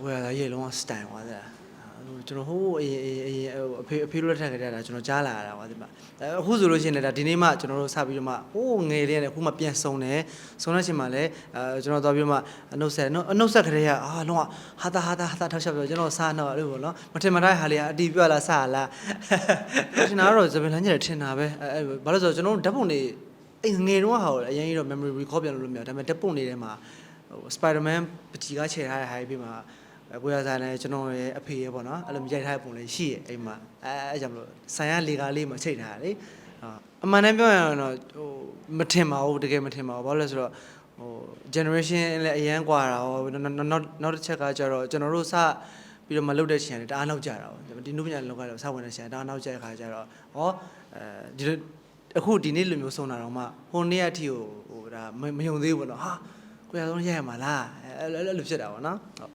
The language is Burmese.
ကိုရသားရေလုံးဝစတိုင်သွားတယ်ဟိုကျွန်တော်ဟိုးအရင်အရင်အရင်ဟိုအဖေအဖေတို့လက်ထက်ကတည်းကကျွန်တော်ကြားလာရတာပါဒီမှာအဲအခုဆိုလို့ရှိရင်လည်းဒါဒီနေ့မှကျွန်တော်တို့စပြီးတော့မှဟိုးငယ်လေးနဲ့အခုမှပြန်ဆုံတယ်ဆုံတဲ့အချိန်မှာလည်းအဲကျွန်တော်သွားပြီးတော့မှအနှုတ်ဆက်အနှုတ်ဆက်ကလေးကအာလုံးဝဟာတာဟာတာဟာတာထောက်ချက်ပြောကျွန်တော်စားတော့အဲ့လိုပေါ့နော်မထင်မှတ်တဲ့ဟာလေးကအတီးပြလာစားလားထင်တာကတော့ဇပင်လန်းကျတယ်ထင်တာပဲအဲဘာလို့ဆိုတော့ကျွန်တော်ဓာတ်ပုံတွေအဲ့ငယ်တုန်းကဟာကိုအရင်ကြီးတော့ memory recall ပြန်လုပ်လို့မရဘူးဒါပေမဲ့ဓာတ်ပုံတွေထဲမှာဟို Spider-Man ပတီကခြေထားတဲ့ဟာပြီးမှာအ ကိုရဆိုင်နဲ့ကျွန်တော်ရဲ့အဖေရဲ့ပေါ့နော်အဲ့လိုမြိုက်ထားတဲ့ပုံလေးရှိရဲ့အိမ်မှာအဲအဲကြောင့်မလို့ဆိုင်ရလေကားလေးမှာချိန်ထားတာလေအာအမှန်တမ်းပြောရရင်တော့ဟိုမထင်ပါဘူးတကယ်မထင်ပါဘူးဘာလို့လဲဆိုတော့ဟို generation လည်းအရန်กว่าတာဟောနောက်နောက်နောက်တစ်ချက်ကကျတော့ကျွန်တော်တို့စပြီးတော့မလုပ်တဲ့ချိန်ကတအားနောက်ကြတာပေါ့ဒီနုပညာလောကတော့စဝင်တဲ့ချိန်တအားနောက်ကြတဲ့ခါကျတော့ဟောအဲဒီလိုအခုဒီနေ့လိုမျိုးဆုံးတာတော့မှဟိုနေ့အထိကိုဟိုဒါမမယုံသေးဘူးပေါ့နော်ဟာ ကိုရဆုံးရရမှာလားအဲအဲ့လိုအဲ့လိုဖြစ်တာပေါ့နော်ဟုတ်